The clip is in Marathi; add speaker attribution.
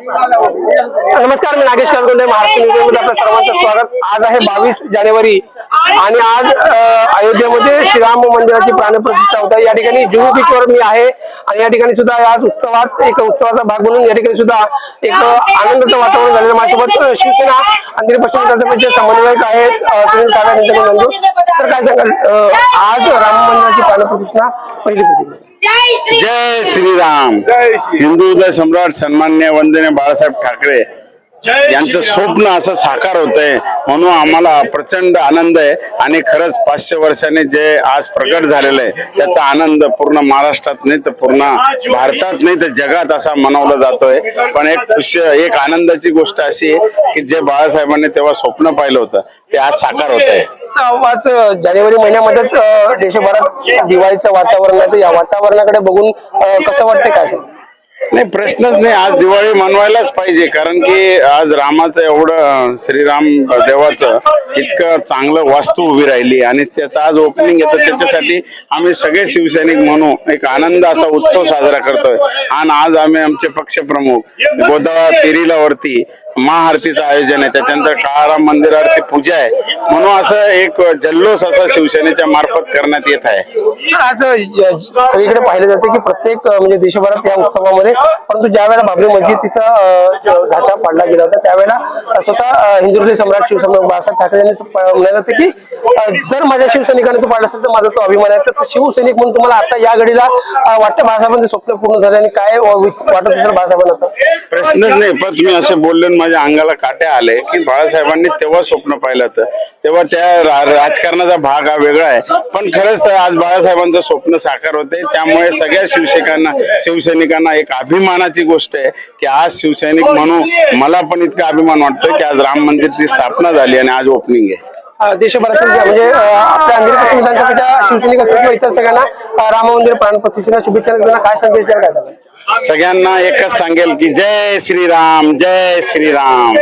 Speaker 1: नमस्कार मी नागेश कालगोंडे महाराष्ट्र न्यूजमध्ये आपल्या सर्वांचं स्वागत. आज आहे बावीस जानेवारी आणि आज अयोध्येमध्ये श्रीराम मंदिराची प्राणप्रतिष्ठा होत आहे. या ठिकाणी जुहू बीचवर मी आहे आणि या ठिकाणी सुद्धा आज उत्सवात एक उत्सवाचा भाग म्हणून या ठिकाणी सुद्धा एक आनंदाचं वातावरण झालेलं माझ्यासोबत शिवसेना आणि पश्चिम विधानसभेचे समन्वयक आहेत सुनील काका यांच्याकडे नंदू तर काय सांगाल आज राम मंदिराची प्राणप्रतिष्ठा पहिली होती
Speaker 2: जय श्रीराम. हिंदू हृदय सम्राट सन्मान्य वंदनीय बाळासाहेब ठाकरे यांचं स्वप्न असं साकार होत आहे म्हणून आम्हाला प्रचंड आनंद आहे आणि खरंच पाचशे वर्षांनी जे आज प्रकट झालेलं आहे त्याचा आनंद पूर्ण महाराष्ट्रात नाही तर पूर्ण भारतात नाही तर जगात असा मनवला जातोय. पण एक खुशी एक आनंदाची गोष्ट अशी आहे की जे बाळासाहेबांनी तेव्हा स्वप्न पाहिलं होतं ते आज साकार होत आहे
Speaker 1: आज जानेवारी महिन्यामध्येच देशभरात दिवाळीचं वातावरण या वातावरणाकडे बघून कसं वाटतंय काय
Speaker 2: नाही प्रश्नच नाही. आज दिवाळी मनवायलाच पाहिजे कारण की आज रामाचं एवढं श्रीराम देवाचं इतकं चांगलं वास्तू उभी राहिली आणि त्याचं आज ओपनिंग येतं त्याच्यासाठी आम्ही सगळे शिवसैनिक म्हणू एक आनंद असा उत्सव साजरा करतोय. आणि आज आम्ही आमचे पक्षप्रमुख गोदा तेरीला वरती महाआरतीचं आयोजन आहे. त्याच्यानंतर काळाराम मंदिरावरती पूजा आहे. म्हणून असं एक जल्लोष असा शिवसेनेच्या मार्फत करण्यात येत आहे.
Speaker 1: आज सगळीकडे पाहिलं जाते की प्रत्येक म्हणजे देशभरात या उत्सवामध्ये परंतु ज्या वेळेला बाबरी मस्जिदचा अ, ढाचा पाडला गेला होता त्यावेळेला स्वतः अ, हिंदू हृदय सम्राट शिवसम्राट बाळासाहेब ठाकरे यांनी म्हणाले होते की जर माझ्या शिवसैनिकाने तो पाडला असेल तर माझा तो अभिमान आहे. तर शिवसैनिक म्हणून तुम्हाला आता या घडीला वाटतं बाळासाहेबांचे स्वप्न पूर्ण झाले आणि काय वाटत असेल बाळासाहेबांना
Speaker 2: प्रश्नच नाही पण तुम्ही असे बोलले माझ्या अंगाला काट्या आले की बाळासाहेबांनी तेव्हा स्वप्न पाहिलं होतं. तेव्हा त्या राजकारणाचा भाग हा वेगळा आहे. पण खरंच आज बाळासाहेबांचं स्वप्न साकार होते त्यामुळे सगळ्या शिवसैनिकांना शिवसैनिकांना एक अभिमानाची गोष्ट आहे की आज शिवसैनिक म्हणून मला पण इतका अभिमान वाटतोय की आज राम मंदिरची स्थापना झाली आणि आज ओपनिंग आहे.
Speaker 1: देशभरातील म्हणजे आपल्या अंधेरी पश्चिम विधानसभेच्या शिवसैनिक असेल किंवा इतर सगळ्यांना राम मंदिर प्राणप्रतिष्ठेला शुभेच्छा देताना काय संदेश द्याल काय सांगाल?
Speaker 2: सगळ्यांना एकच सांगेल की जय श्रीराम. जय श्रीराम.